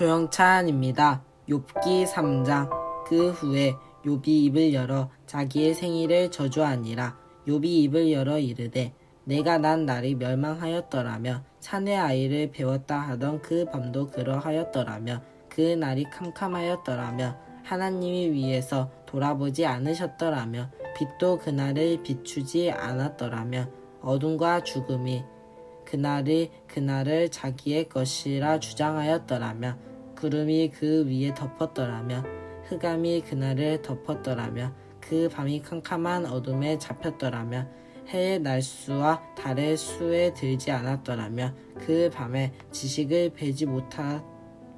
조영찬입니다. 욥기 3장 그 후에 욥이 입을 열어 자기의 생일을 저주하니라 욥이 입을 열어 이르되 내가 난 날이 멸망하였더라며 사내 아이를 배웠다 하던 그 밤도 그러하였더라며 그 날이 캄캄하였더라며 하나님이 위에서 돌아보지 않으셨더라며 빛도 그날을 비추지 않았더라며 어둠과 죽음이 그날이 그날을 자기의 것이라 주장하였더라며 구름이 그 위에 덮었더라며 흑암이 그날을 덮었더라며 그 밤이 캄캄한 어둠에 잡혔더라며 해의 날수와 달의 수에 들지 않았더라며 그 밤에 지식을 베지 못하,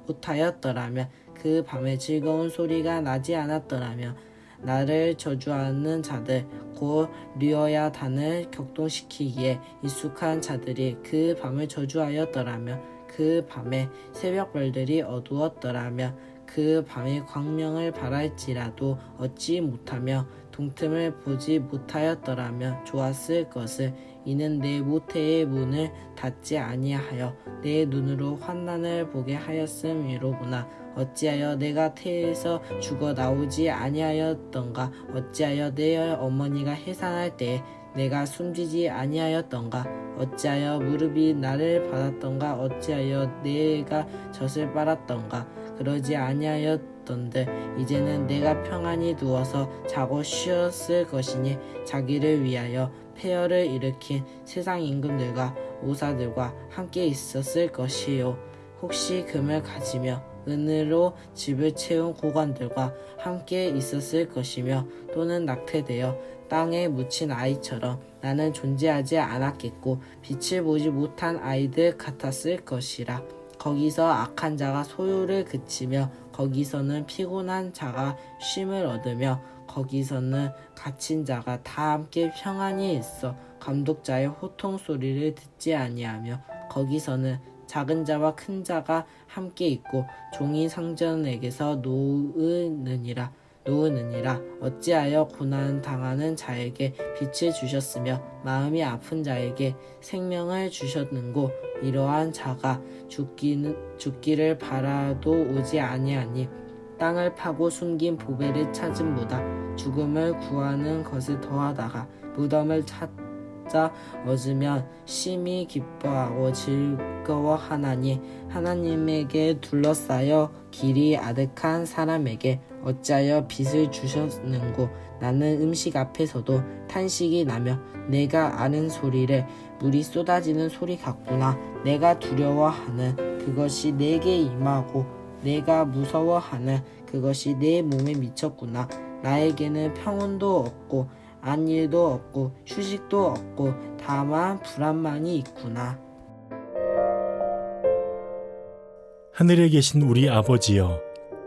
못하였더라며 그 밤에 즐거운 소리가 나지 않았더라며 나를 저주하는 자들 곧 리어야 단을 격동시키기에 익숙한 자들이 그 밤을 저주하였더라며 그 밤에 새벽별들이 어두웠더라며 그 밤에 광명을 바랄지라도 얻지 못하며 동틈을 보지 못하였더라며 좋았을 것을 이는 내 모태의 문을 닫지 아니하여 내 눈으로 환난을 보게 하였음이로구나. 어찌하여 내가 태에서 죽어 나오지 아니하였던가? 어찌하여 내 어머니가 해산할 때에 내가 숨지지 아니하였던가 어찌하여 무릎이 나를 받았던가 어찌하여 내가 젖을 빨았던가 그러지 아니하였던들 이제는 내가 평안히 누워서 자고 쉬었을 것이니 자기를 위하여 폐허를 일으킨 세상 임금들과 오사들과 함께 있었을 것이요. 혹시 금을 가지며 은으로 집을 채운 고관들과 함께 있었을 것이며 또는 낙태되어 땅에 묻힌 아이처럼 나는 존재하지 않았겠고 빛을 보지 못한 아이들 같았을 것이라. 거기서 악한 자가 소요를 그치며 거기서는 피곤한 자가 쉼을 얻으며 거기서는 갇힌 자가 다 함께 평안히 있어 감독자의 호통 소리를 듣지 아니하며 거기서는 작은 자와 큰 자가 함께 있고 종이 상전에게서 놓으느니라 놓으느니라. 어찌하여 고난 당하는 자에게 빛을 주셨으며 마음이 아픈 자에게 생명을 주셨는고? 이러한 자가 죽기는 죽기를 바라도 오지 아니하니 땅을 파고 숨긴 보배를 찾은보다. 죽음을 구하는 것을 더하다가 무덤을 찾아 얻으면 심히 기뻐하고 즐거워하나니 하나님에게 둘러싸여 길이 아득한 사람에게 어찌하여 빛을 주셨는고? 나는 음식 앞에서도 탄식이 나며 내가 아는 소리를 물이 쏟아지는 소리 같구나. 내가 두려워하는 그것이 내게 임하고 내가 무서워하는 그것이 내 몸에 미쳤구나. 나에게는 평온도 없고 안일도 없고 휴식도 없고 다만 불안만이 있구나. 하늘에 계신 우리 아버지여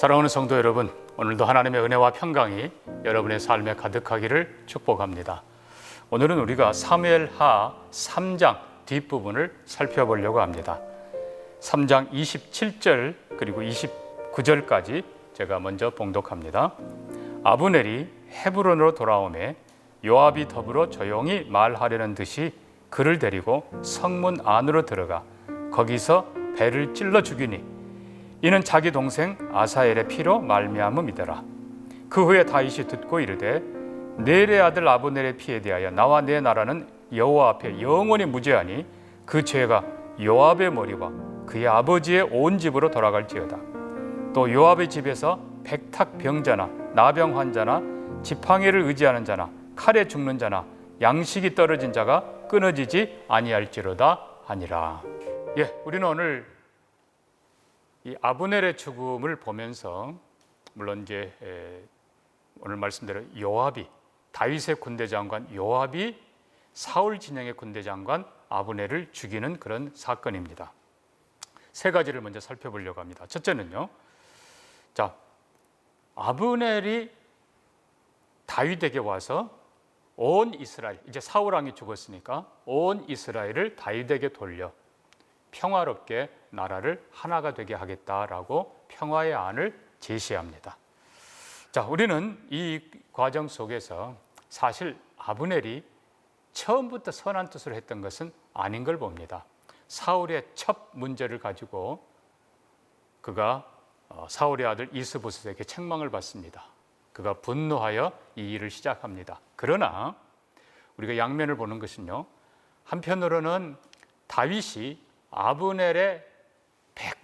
사랑하는 성도 여러분, 오늘도 하나님의 은혜와 평강이 여러분의 삶에 가득하기를 축복합니다. 오늘은 우리가 사무엘하 3장 뒷부분을 살펴보려고 합니다. 3장 27절 그리고 29절까지 제가 먼저 봉독합니다. 아브넬이 헤브론으로 돌아오매 요압이 더불어 조용히 말하려는 듯이 그를 데리고 성문 안으로 들어가 거기서 배를 찔러 죽이니 이는 자기 동생 아사엘의 피로 말미암음이더라. 그 후에 다윗이 듣고 이르되 넬의 아들 아브넬의 피에 대하여 나와 내 나라는 여호와 앞에 영원히 무죄하니 그 죄가 요압의 머리와 그의 아버지의 온 집으로 돌아갈지어다. 또 요압의 집에서 백탁 병자나 나병 환자나 지팡이를 의지하는 자나 칼에 죽는 자나 양식이 떨어진 자가 끊어지지 아니할지로다 하니라. 예, 우리는 오늘 이 아브넬의 죽음을 보면서 물론 이제 에, 오늘 말씀대로 요압이 다윗의 군대 장관 요압이 사울 진영의 군대 장관 아브넬을 죽이는 그런 사건입니다. 세 가지를 먼저 살펴보려고 합니다. 첫째는요. 자, 아브넬이 다윗에게 와서 온 이스라엘 이제 사울 왕이 죽었으니까 온 이스라엘을 다윗에게 돌려 평화롭게 나라를 하나가 되게 하겠다라고 평화의 안을 제시합니다. 자, 우리는 이 과정 속에서 사실 아브넬이 처음부터 선한 뜻을 했던 것은 아닌 걸 봅니다. 사울의 첫 문제를 가지고 그가 어, 사울의 아들 이스보셋에게 책망을 받습니다. 그가 분노하여 이 일을 시작합니다. 그러나 우리가 양면을 보는 것은요. 한편으로는 다윗이 아브넬의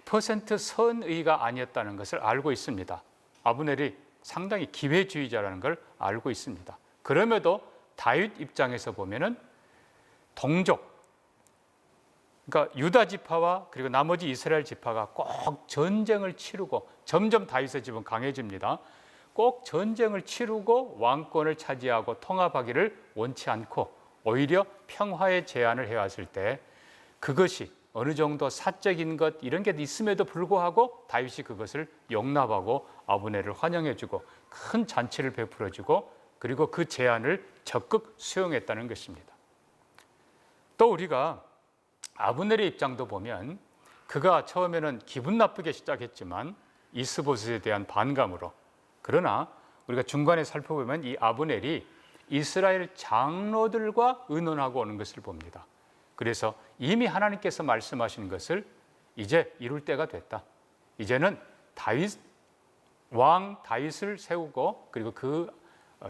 100% 선의가 아니었다는 것을 알고 있습니다. 아브넬이 상당히 기회주의자라는 걸 알고 있습니다. 그럼에도 다윗 입장에서 보면은 동족 그러니까 유다 지파와 그리고 나머지 이스라엘 지파가 꼭 전쟁을 치르고 점점 다윗의 집은 강해집니다. 꼭 전쟁을 치르고 왕권을 차지하고 통합하기를 원치 않고 오히려 평화의 제안을 해왔을 때 그것이 어느 정도 사적인 것 이런 게 있음에도 불구하고 다윗이 그것을 용납하고 아브넬을 환영해주고 큰 잔치를 베풀어주고 그리고 그 제안을 적극 수용했다는 것입니다. 또 우리가 아브넬의 입장도 보면 그가 처음에는 기분 나쁘게 시작했지만 이스보스에 대한 반감으로 그러나 우리가 중간에 살펴보면 이 아브넬이 이스라엘 장로들과 의논하고 오는 것을 봅니다. 그래서 이미 하나님께서 말씀하신 것을 이제 이룰 때가 됐다. 이제는 다윗 왕 다윗을 세우고 그리고 그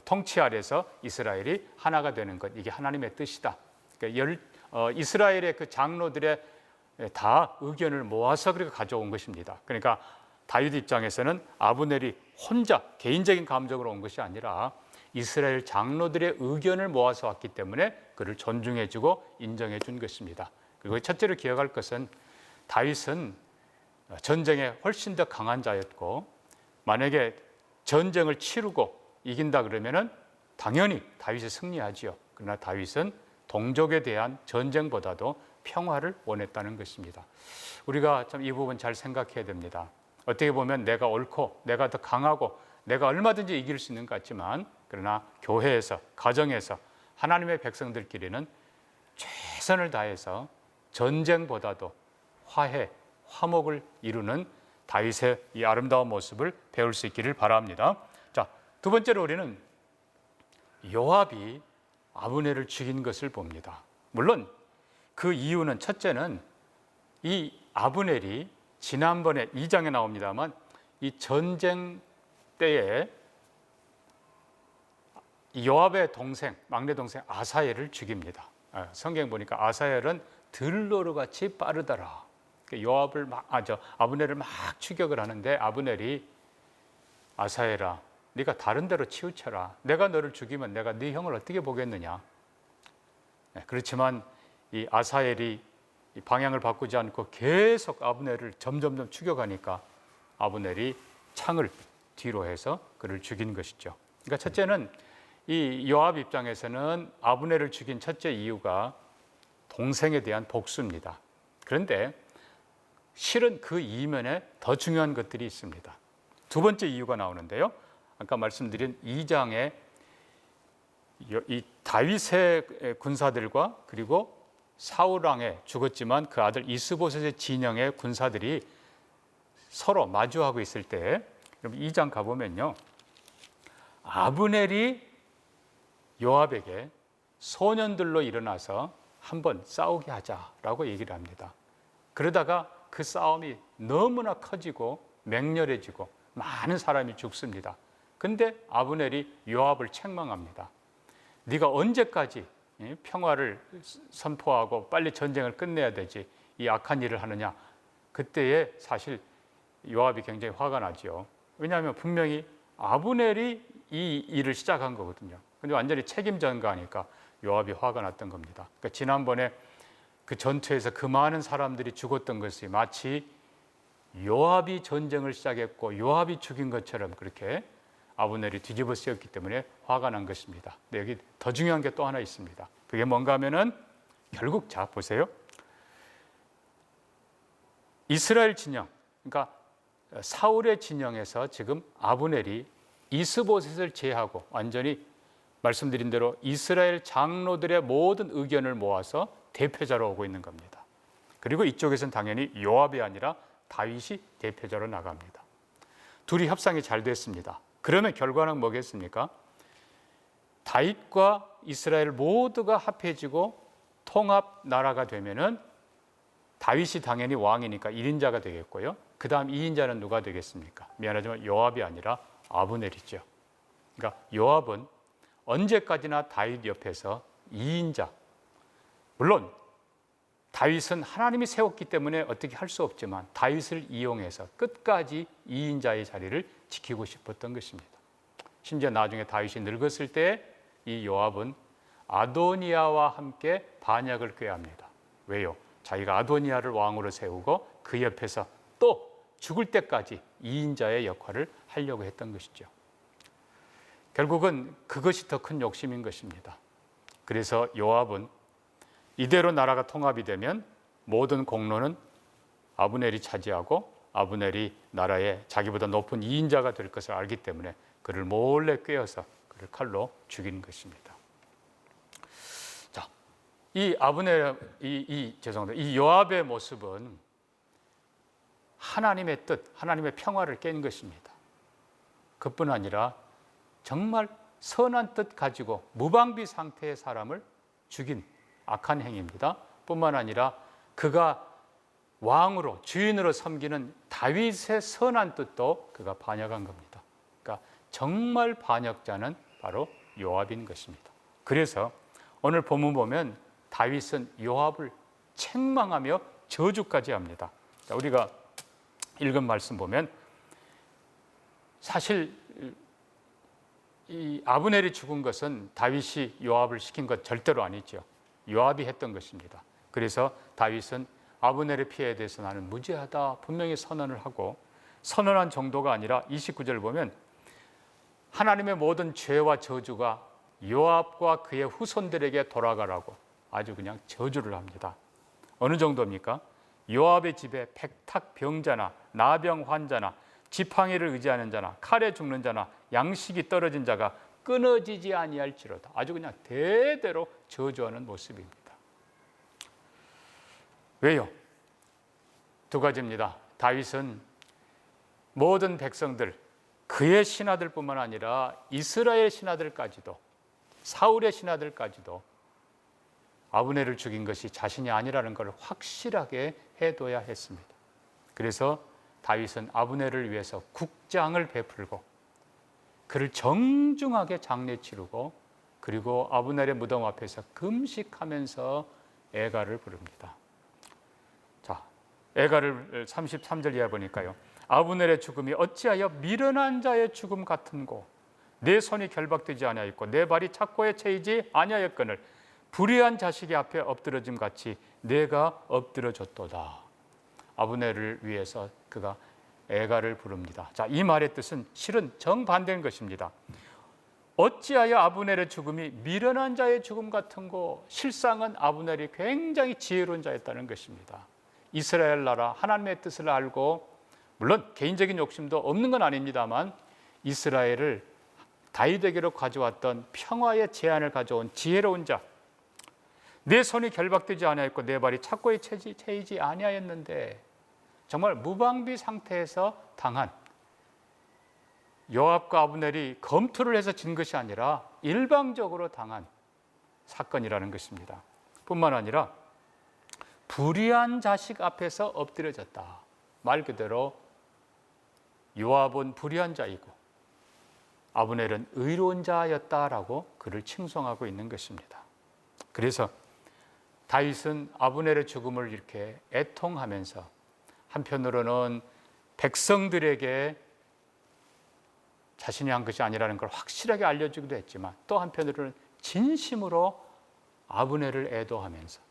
통치 아래서 이스라엘이 하나가 되는 것 이게 하나님의 뜻이다. 그러니까 열, 어, 이스라엘의 그 장로들의 다 의견을 모아서 그렇게 가져온 것입니다. 그러니까 다윗 입장에서는 아브넬이 혼자 개인적인 감정으로 온 것이 아니라 이스라엘 장로들의 의견을 모아서 왔기 때문에 그를 존중해주고 인정해준 것입니다. 그리고 첫째로 기억할 것은 다윗은 전쟁에 훨씬 더 강한 자였고 만약에 전쟁을 치르고 이긴다 그러면은 당연히 다윗이 승리하지요. 그러나 다윗은 동족에 대한 전쟁보다도 평화를 원했다는 것입니다. 우리가 참 이 부분 잘 생각해야 됩니다. 어떻게 보면 내가 옳고 내가 더 강하고 내가 얼마든지 이길 수 있는 것 같지만 그러나 교회에서 가정에서 하나님의 백성들끼리는 최선을 다해서 전쟁보다도 화해, 화목을 이루는 다윗의 이 아름다운 모습을 배울 수 있기를 바랍니다. 자, 두 번째로 우리는 요압이 아브넬을 죽인 것을 봅니다. 물론 그 이유는 첫째는 이 아브넬이 지난번에 2장에 나옵니다만 이 전쟁 때에 요압의 동생, 막내 동생 아사엘을 죽입니다. 아, 성경 보니까 아사엘은 들로르 같이 빠르더라. 그러니까 요압을 막, 아, 저 아브넬을 막 추격을 하는데 아브넬이 아사엘아, 네가 다른 데로 치우쳐라. 내가 너를 죽이면 내가 네 형을 어떻게 보겠느냐. 네, 그렇지만 이 아사엘이 이 방향을 바꾸지 않고 계속 아브넬을 점점점 추격하니까 아브넬이 창을 뒤로 해서 그를 죽인 것이죠. 그러니까 첫째는 이 요압 입장에서는 아브넬을 죽인 첫째 이유가 동생에 대한 복수입니다. 그런데 실은 그 이면에 더 중요한 것들이 있습니다. 두 번째 이유가 나오는데요. 아까 말씀드린 2장에 이 다윗의 군사들과 그리고 사울 왕에 죽었지만 그 아들 이스보셋의 진영의 군사들이 서로 마주하고 있을 때 여러분 2장 가보면요. 아브넬이 요압에게 소년들로 일어나서 한번 싸우게 하자라고 얘기를 합니다. 그러다가 그 싸움이 너무나 커지고 맹렬해지고 많은 사람이 죽습니다. 근데 아브넬이 요압을 책망합니다. 네가 언제까지 예, 평화를 선포하고 빨리 전쟁을 끝내야 되지 이 악한 일을 하느냐? 그때에 사실 요압이 굉장히 화가 나지요. 왜냐하면 분명히 아브넬이 이 일을 시작한 거거든요. 근데 완전히 책임 전가하니까 요압이 화가 났던 겁니다. 그러니까 지난번에 그 전투에서 그 많은 사람들이 죽었던 것이 마치 요압이 전쟁을 시작했고 요압이 죽인 것처럼 그렇게 아브넬이 뒤집어 쓰였기 때문에 화가 난 것입니다. 근데 여기 더 중요한 게 또 하나 있습니다. 그게 뭔가 하면은 결국 자 보세요. 이스라엘 진영, 그러니까 사울의 진영에서 지금 아브넬이 이스보셋을 제하고 완전히 말씀드린 대로 이스라엘 장로들의 모든 의견을 모아서 대표자로 오고 있는 겁니다. 그리고 이쪽에서는 당연히 요압이 아니라 다윗이 대표자로 나갑니다. 둘이 협상이 잘 됐습니다. 그러면 결과는 뭐겠습니까? 다윗과 이스라엘 모두가 합해지고 통합 나라가 되면은 다윗이 당연히 왕이니까 1인자가 되겠고요. 그 다음 2인자는 누가 되겠습니까? 미안하지만 요압이 아니라 아브넬이죠. 그러니까 요압은 언제까지나 다윗 옆에서 2인자. 물론 다윗은 하나님이 세웠기 때문에 어떻게 할 수 없지만 다윗을 이용해서 끝까지 2인자의 자리를 지키고 싶었던 것입니다. 심지어 나중에 다윗이 늙었을 때 이 요압은 아도니아와 함께 반역을 꾀합니다. 왜요? 자기가 아도니아를 왕으로 세우고 그 옆에서 또 죽을 때까지 2인자의 역할을 하려고 했던 것이죠. 결국은 그것이 더 큰 욕심인 것입니다. 그래서 요압은 이대로 나라가 통합이 되면 모든 공로는 아브넬이 차지하고 아브넬이 나라의 자기보다 높은 2인자가 될 것을 알기 때문에 그를 몰래 꿰어서 그를 칼로 죽인 것입니다. 자, 이 아브넬 이, 이 죄송합니다. 이 요압의 모습은 하나님의 뜻, 하나님의 평화를 깬 것입니다. 그뿐 아니라 정말 선한 뜻 가지고 무방비 상태의 사람을 죽인 악한 행위입니다. 뿐만 아니라 그가 왕으로 주인으로 섬기는 다윗의 선한 뜻도 그가 반역한 겁니다. 그러니까 정말 반역자는 바로 요압인 것입니다. 그래서 오늘 본문 보면 다윗은 요압을 책망하며 저주까지 합니다. 자, 우리가 읽은 말씀 보면 사실 이 아브넬이 죽은 것은 다윗이 요압을 시킨 것 절대로 아니죠. 요압이 했던 것입니다. 그래서 다윗은 아브넬의 피해에 대해서 나는 무죄하다 분명히 선언을 하고 선언한 정도가 아니라 29절 보면 하나님의 모든 죄와 저주가 요압과 그의 후손들에게 돌아가라고 아주 그냥 저주를 합니다. 어느 정도입니까? 요압의 집에 백탁 병자나 나병 환자나 지팡이를 의지하는 자나 칼에 죽는 자나 양식이 떨어진 자가 끊어지지 아니할지로다. 아주 그냥 대대로 저주하는 모습입니다. 왜요? 두 가지입니다. 다윗은 모든 백성들 그의 신하들뿐만 아니라 이스라엘 신하들까지도 사울의 신하들까지도 아브넬을 죽인 것이 자신이 아니라는 것을 확실하게 해둬야 했습니다. 그래서 다윗은 아브넬을 위해서 국장을 베풀고 그를 정중하게 장례 치르고 그리고 아브넬의 무덤 앞에서 금식하면서 애가를 부릅니다. 자, 애가를 33절 이하 보니까요. 아브넬의 죽음이 어찌하여 미련한 자의 죽음 같은고 내 손이 결박되지 아니하였고 내 발이 착고에 채이지 아니하였거늘 불의한 자식의 앞에 엎드러짐 같이 내가 엎드려졌도다. 아브넬을 위해서 그가 애가를 부릅니다. 자, 이 말의 뜻은 실은 정반대인 것입니다. 어찌하여 아브넬의 죽음이 미련한 자의 죽음 같은고 실상은 아브넬이 굉장히 지혜로운 자였다는 것입니다. 이스라엘 나라 하나님의 뜻을 알고 물론 개인적인 욕심도 없는 건 아닙니다만 이스라엘을 다윗에게로 가져왔던 평화의 제안을 가져온 지혜로운 자. 내 손이 결박되지 아니하였고 내 발이 착고에 채이지 아니하였는데 정말 무방비 상태에서 당한 요압과 아브넬이 검투를 해서 진 것이 아니라 일방적으로 당한 사건이라는 것입니다. 뿐만 아니라 불의한 자식 앞에서 엎드려졌다. 말 그대로 요압은 불의한 자이고 아브넬은 의로운 자였다라고 그를 칭송하고 있는 것입니다. 그래서 다윗은 아브넬의 죽음을 이렇게 애통하면서 한편으로는 백성들에게 자신이 한 것이 아니라는 걸 확실하게 알려주기도 했지만 또 한편으로는 진심으로 아브넬을 애도하면서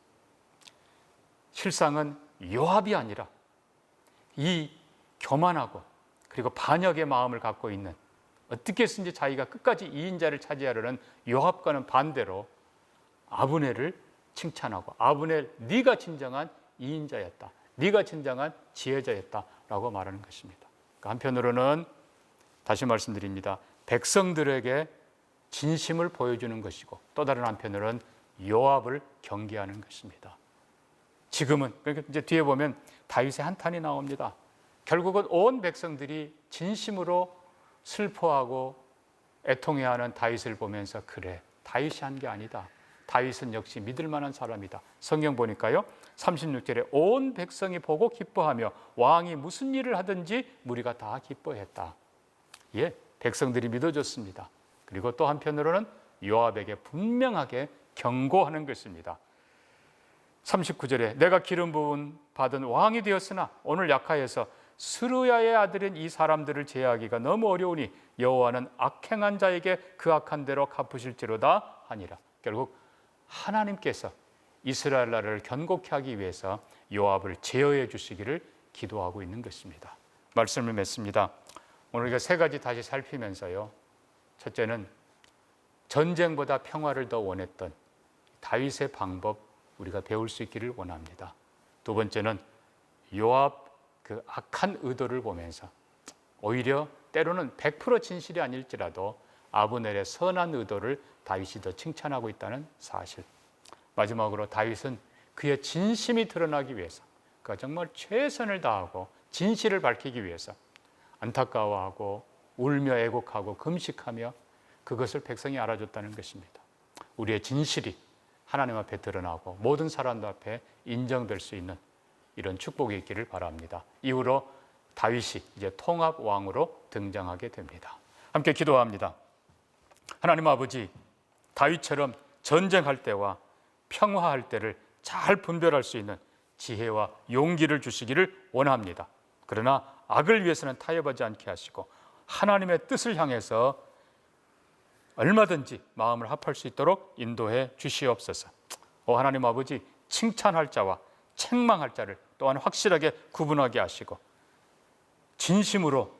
실상은 요압이 아니라 이 교만하고 그리고 반역의 마음을 갖고 있는 어떻게 해서든지 자기가 끝까지 이인자를 차지하려는 요압과는 반대로 아브넬을 칭찬하고 아브넬 네가 진정한 이인자였다. 네가 진정한 지혜자였다라고 말하는 것입니다. 그 한편으로는 다시 말씀드립니다. 백성들에게 진심을 보여주는 것이고 또 다른 한편으로는 요압을 경계하는 것입니다. 지금은 그러니까 이제 뒤에 보면 다윗의 한탄이 나옵니다. 결국은 온 백성들이 진심으로 슬퍼하고 애통해하는 다윗을 보면서 그래 다윗이 한 게 아니다. 다윗은 역시 믿을 만한 사람이다. 성경 보니까요. 36절에 온 백성이 보고 기뻐하며 왕이 무슨 일을 하든지 무리가 다 기뻐했다. 예, 백성들이 믿어줬습니다. 그리고 또 한편으로는 요압에게 분명하게 경고하는 것입니다. 39절에 내가 기름 부은 받은 왕이 되었으나 오늘 약하여서 스루야의 아들인 이 사람들을 제하기가 너무 어려우니 여호와는 악행한 자에게 그 악한 대로 갚으실지로다 하니라. 결국 하나님께서 이스라엘 나라를 견고케 하기 위해서 요압을 제어해 주시기를 기도하고 있는 것입니다. 말씀을 맺습니다. 오늘 이거 세 가지 다시 살피면서요. 첫째는 전쟁보다 평화를 더 원했던 다윗의 방법 우리가 배울 수 있기를 원합니다. 두 번째는 요압 그 악한 의도를 보면서 오히려 때로는 100% 진실이 아닐지라도 아브넬의 선한 의도를 다윗이 더 칭찬하고 있다는 사실. 마지막으로 다윗은 그의 진심이 드러나기 위해서 그가 정말 최선을 다하고 진실을 밝히기 위해서 안타까워하고 울며 애곡하고 금식하며 그것을 백성이 알아줬다는 것입니다. 우리의 진실이 하나님 앞에 드러나고 모든 사람들 앞에 인정될 수 있는 이런 축복이 있기를 바랍니다. 이후로 다윗이 이제 통합 왕으로 등장하게 됩니다. 함께 기도합니다. 하나님 아버지, 다윗처럼 전쟁할 때와 평화할 때를 잘 분별할 수 있는 지혜와 용기를 주시기를 원합니다. 그러나 악을 위해서는 타협하지 않게 하시고 하나님의 뜻을 향해서 얼마든지 마음을 합할 수 있도록 인도해 주시옵소서. 오 하나님 아버지 칭찬할 자와 책망할 자를 또한 확실하게 구분하게 하시고 진심으로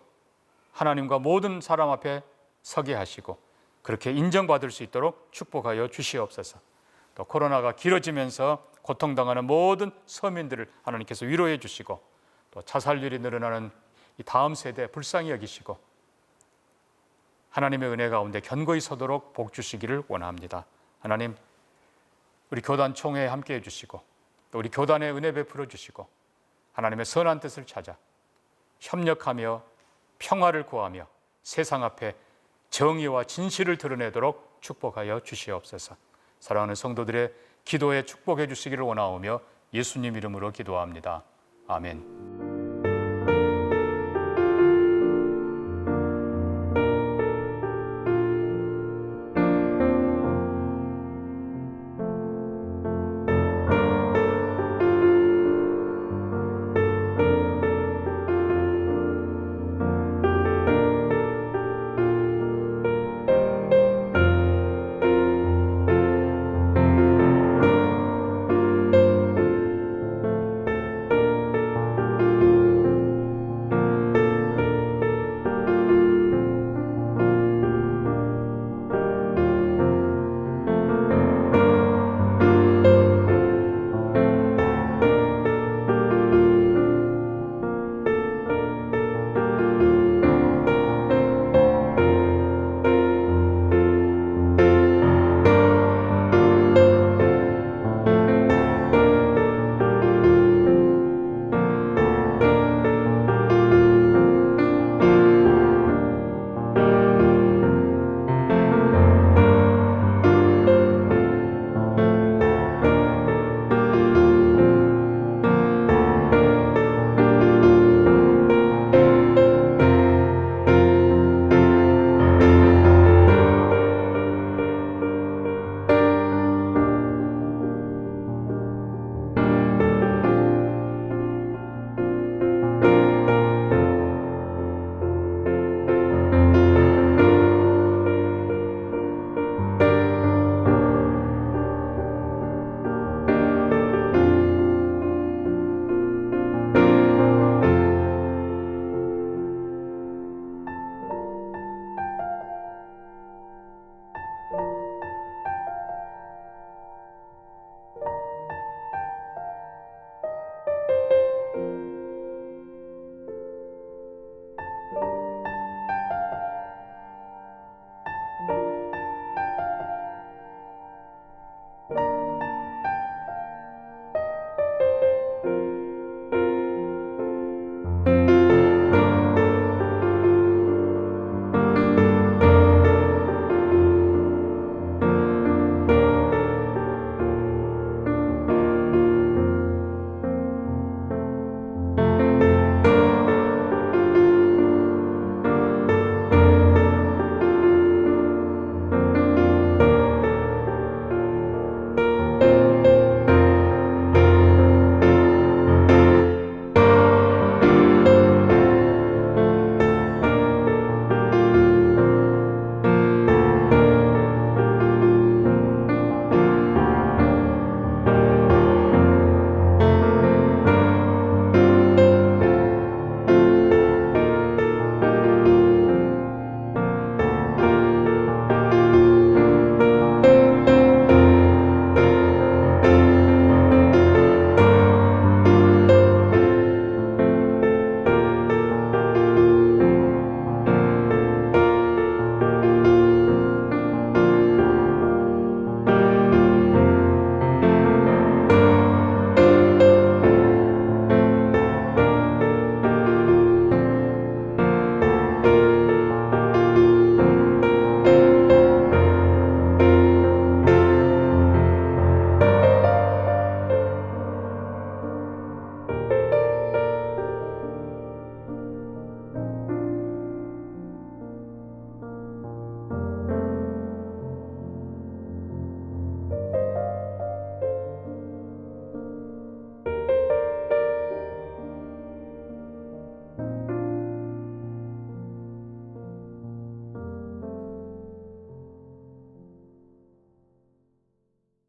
하나님과 모든 사람 앞에 서게 하시고 그렇게 인정받을 수 있도록 축복하여 주시옵소서. 또 코로나가 길어지면서 고통당하는 모든 서민들을 하나님께서 위로해 주시고 또 자살률이 늘어나는 이 다음 세대 불쌍히 여기시고 하나님의 은혜 가운데 견고히 서도록 복 주시기를 원합니다. 하나님, 우리 교단 총회에 함께 해 주시고, 또 우리 교단의 은혜 베풀어 주시고, 하나님의 선한 뜻을 찾아 협력하며 평화를 구하며 세상 앞에 정의와 진실을 드러내도록 축복하여 주시옵소서. 사랑하는 성도들의 기도에 축복해 주시기를 원하오며 예수님 이름으로 기도합니다. 아멘.